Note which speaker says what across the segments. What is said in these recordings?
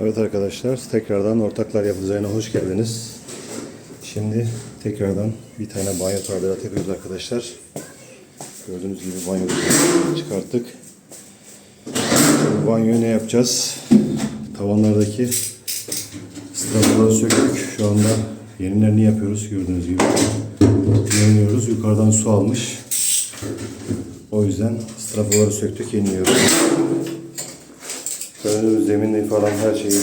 Speaker 1: Evet arkadaşlar tekrardan ortaklar yapı düzenine hoş geldiniz. Şimdi tekrardan bir tane banyo tadilatı yapıyoruz arkadaşlar. Gördüğünüz gibi banyo çıkarttık. Bu banyoyu ne yapacağız? Tavanlardaki strafoları söktük. Şu anda yenilerini yapıyoruz gördüğünüz gibi. Yeniliyoruz. Yukarıdan su almış. O yüzden strafoları söktük, yeniliyoruz. Gördüğünüz zeminli falan her şeyi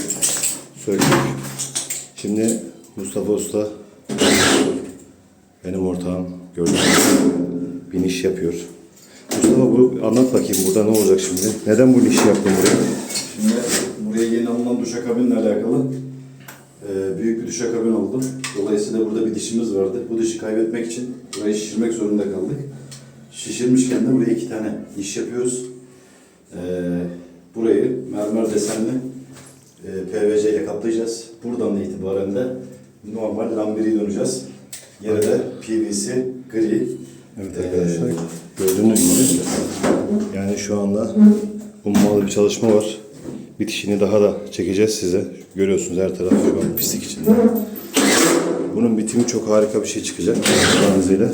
Speaker 1: söktük. Şimdi Mustafa Usta benim ortağım gördüğünüz gibi bir niş yapıyor. Mustafa bu anlat bakayım burada ne olacak şimdi? Neden bu nişi yaptın buraya?
Speaker 2: Şimdi buraya yeni alınan duşakabinle alakalı e, büyük bir duşakabin oldu. Dolayısıyla burada bir dişimiz vardı. Bu dişi kaybetmek için burayı şişirmek zorunda kaldık. Şişirmişken de buraya iki tane iş yapıyoruz. E, burayı mermer desenli e, PVC ile kaplayacağız. Buradan da itibaren de normal lambiri döneceğiz. Yere de PVC gri.
Speaker 1: Evet
Speaker 2: e,
Speaker 1: arkadaşlar gördüğünüz gibi yani şu anda ummalı bir çalışma var. Bitişini daha da çekeceğiz size. Görüyorsunuz her taraf şu an pislik içinde. Bunun bitimi çok harika bir şey çıkacak. Allah'ın izniyle.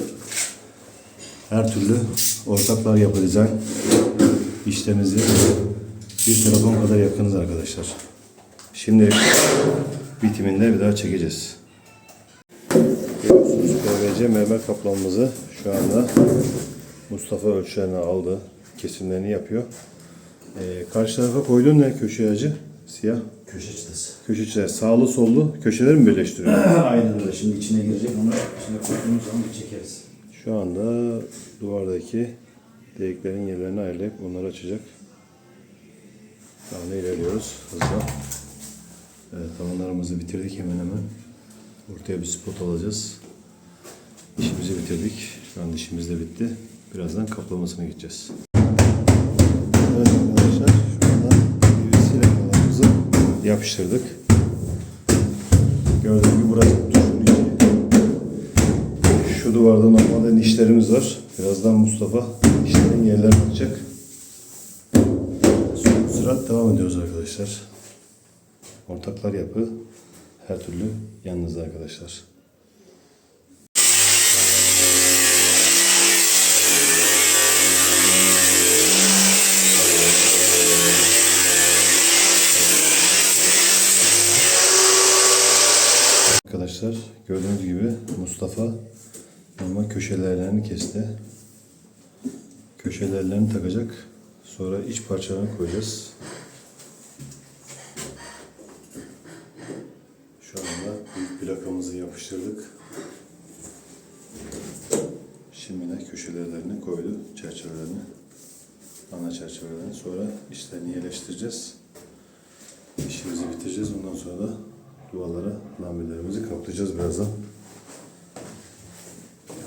Speaker 1: Her türlü ortaklar yapı dizayn işlemimizi bir telefon kadar yakınız arkadaşlar. Şimdi bitiminde bir daha çekeceğiz. Görüyorsunuz PVC mermer kaplamamızı şu anda Mustafa ölçülerini aldı. Kesimlerini yapıyor. Ee, karşı tarafa koyduğun ne köşe acı? Siyah.
Speaker 2: Köşe çıtası.
Speaker 1: Köşe çizer. Sağlı sollu köşeleri mi birleştiriyor?
Speaker 2: Aynen öyle. Şimdi içine girecek. Onu içine koyduğumuz zaman bir çekeriz.
Speaker 1: Şu anda duvardaki deliklerin yerlerini ayarlayıp onları açacak. Da ilerliyoruz hızla. Evet tavanlarımızı bitirdik hemen hemen. Ortaya bir spot alacağız. İşimizi bitirdik. Şu an işimiz de bitti. Birazdan kaplamasına gideceğiz. Evet arkadaşlar şu anda PVC lakalarımızı yapıştırdık. Gördüğünüz gibi burası. Şu duvarda normalde nişlerimiz var. Birazdan Mustafa nişlerin yerlerine devam ediyoruz arkadaşlar. Ortaklar yapı her türlü yalnız arkadaşlar. Arkadaşlar gördüğünüz gibi Mustafa normal köşelerlerini kesti. Köşelerlerini takacak. Sonra iç parçalarını koyacağız. Şu anda büyük plakamızı yapıştırdık. Şimdi de köşelerlerini koydu, çerçevelerini. Ana çerçevelerini. Sonra işlerini yerleştireceğiz. İşimizi bitireceğiz. Ondan sonra da duvarlara lambirlerimizi kaplayacağız birazdan.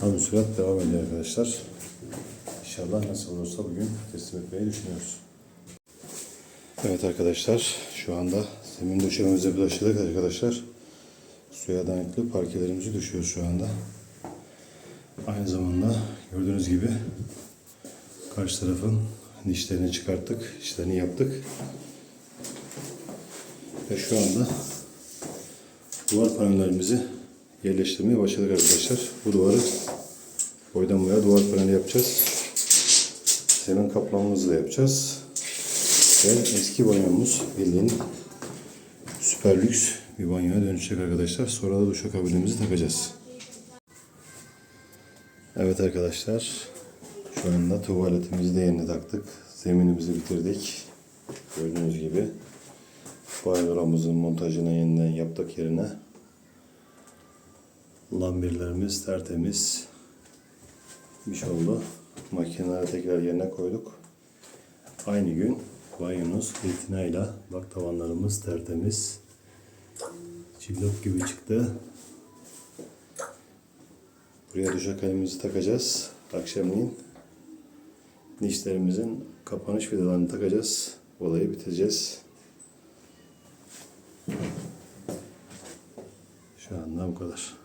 Speaker 1: Ham sürat devam ediyor arkadaşlar. İnşallah nasıl olursa bugün teslim etmeyi düşünüyoruz. Evet arkadaşlar şu anda zemin döşememize başladık arkadaşlar. Suya dayanıklı parkelerimizi düşüyor şu anda. Aynı zamanda gördüğünüz gibi karşı tarafın dişlerini çıkarttık, işlerini yaptık. Ve şu anda duvar panellerimizi yerleştirmeye başladık arkadaşlar. Bu duvarı boydan boya duvar paneli yapacağız. Zemin kaplamamızı da yapacağız. Ve eski banyomuz bildiğin süper lüks bir banyoya dönüşecek arkadaşlar. Sonra da duşakabinimizi takacağız. Evet arkadaşlar. Şu anda tuvaletimizi de yerine taktık. Zeminimizi bitirdik. Gördüğünüz gibi. Banyolarımızın montajını yeniden yaptık yerine. Lambirlerimiz tertemiz. Bir şey oldu. Makineleri tekrar yerine koyduk. Aynı gün banyomuz itinayla bak tavanlarımız tertemiz. Cillop gibi çıktı. Buraya duşakabinimizi takacağız. Akşamleyin nişlerimizin kapanış vidalarını takacağız. Olayı bitireceğiz. Şu anda bu kadar.